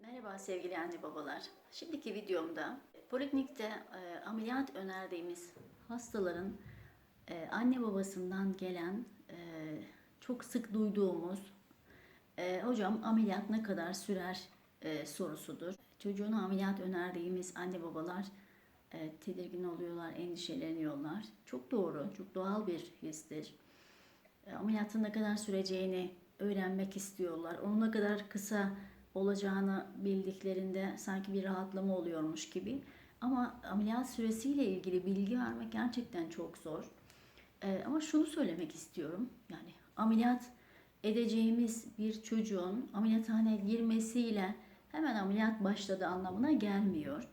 Merhaba sevgili anne babalar. Şimdiki videomda poliklinikte e, ameliyat önerdiğimiz hastaların e, anne babasından gelen e, çok sık duyduğumuz e, hocam ameliyat ne kadar sürer e, sorusudur. Çocuğuna ameliyat önerdiğimiz anne babalar e, tedirgin oluyorlar, endişeleniyorlar. Çok doğru, çok doğal bir histir. E, ameliyatın ne kadar süreceğini öğrenmek istiyorlar. Onun ne kadar kısa olacağını bildiklerinde sanki bir rahatlama oluyormuş gibi. Ama ameliyat süresiyle ilgili bilgi vermek gerçekten çok zor. E, ama şunu söylemek istiyorum. Yani ameliyat edeceğimiz bir çocuğun ameliyathaneye girmesiyle hemen ameliyat başladı anlamına gelmiyor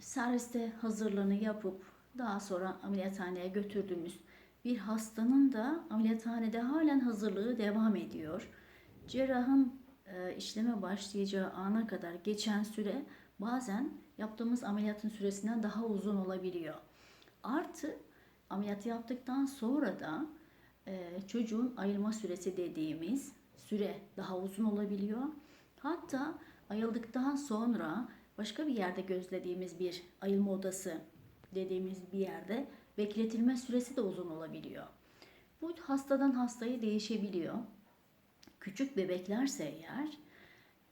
serviste hazırlığını yapıp daha sonra ameliyathaneye götürdüğümüz bir hastanın da ameliyathanede halen hazırlığı devam ediyor. Cerrahın işleme başlayacağı ana kadar geçen süre bazen yaptığımız ameliyatın süresinden daha uzun olabiliyor. Artı ameliyatı yaptıktan sonra da e, çocuğun ayılma süresi dediğimiz süre daha uzun olabiliyor. Hatta ayıldıktan sonra başka bir yerde gözlediğimiz bir ayılma odası dediğimiz bir yerde bekletilme süresi de uzun olabiliyor. Bu hastadan hastaya değişebiliyor. Küçük bebeklerse eğer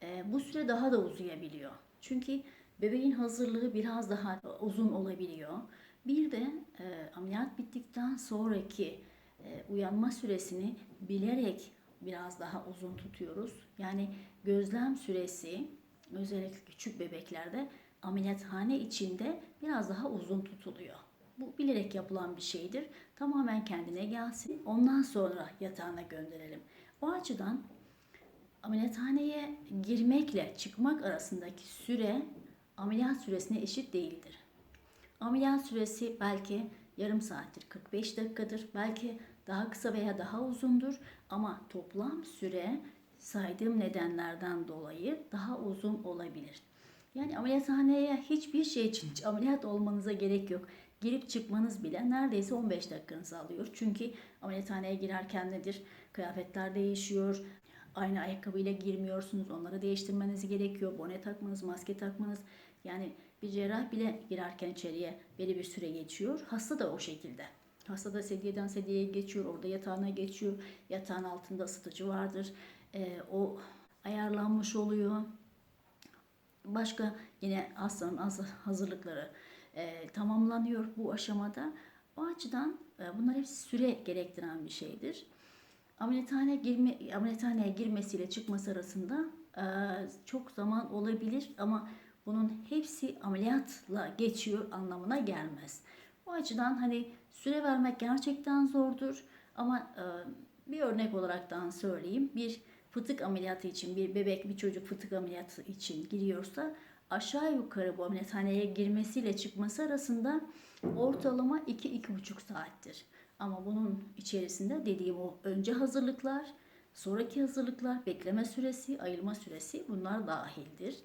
e, bu süre daha da uzayabiliyor. Çünkü bebeğin hazırlığı biraz daha uzun olabiliyor. Bir de e, ameliyat bittikten sonraki e, uyanma süresini bilerek biraz daha uzun tutuyoruz. Yani gözlem süresi özellikle küçük bebeklerde ameliyathane içinde biraz daha uzun tutuluyor. Bu bilerek yapılan bir şeydir. Tamamen kendine gelsin. Ondan sonra yatağına gönderelim. O açıdan ameliyathaneye girmekle çıkmak arasındaki süre ameliyat süresine eşit değildir. Ameliyat süresi belki yarım saattir, 45 dakikadır. Belki daha kısa veya daha uzundur ama toplam süre saydığım nedenlerden dolayı daha uzun olabilir. Yani ameliyathaneye hiçbir şey için ameliyat olmanıza gerek yok. Girip çıkmanız bile neredeyse 15 dakikanızı alıyor. Çünkü ameliyathaneye girerken nedir? Kıyafetler değişiyor. Aynı ayakkabıyla girmiyorsunuz. Onları değiştirmeniz gerekiyor. Bone takmanız, maske takmanız. Yani bir cerrah bile girerken içeriye belli bir süre geçiyor. Hasta da o şekilde. Hasta da sedyeden sedyeye geçiyor, orada yatağına geçiyor. Yatağın altında ısıtıcı vardır. Ee, o ayarlanmış oluyor. Başka yine hastanın hazırlıkları e, tamamlanıyor bu aşamada. O açıdan e, bunlar hepsi süre gerektiren bir şeydir. Ameliyathaneye girme ameliyathaneye girmesiyle çıkması arasında e, çok zaman olabilir ama bunun hepsi ameliyatla geçiyor anlamına gelmez. O açıdan hani süre vermek gerçekten zordur ama e, bir örnek olaraktan söyleyeyim. Bir fıtık ameliyatı için bir bebek bir çocuk fıtık ameliyatı için giriyorsa aşağı yukarı bu ameliyathaneye girmesiyle çıkması arasında ortalama 2-2,5 saattir. Ama bunun içerisinde dediğim o önce hazırlıklar, sonraki hazırlıklar, bekleme süresi, ayılma süresi bunlar dahildir.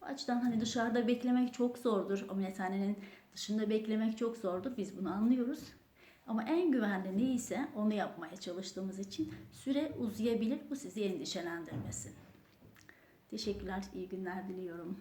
Bu açıdan hani dışarıda beklemek çok zordur. Ameliyathanenin dışında beklemek çok zordur. Biz bunu anlıyoruz. Ama en güvenli neyse onu yapmaya çalıştığımız için süre uzayabilir. Bu sizi endişelendirmesin. Teşekkürler, iyi günler diliyorum.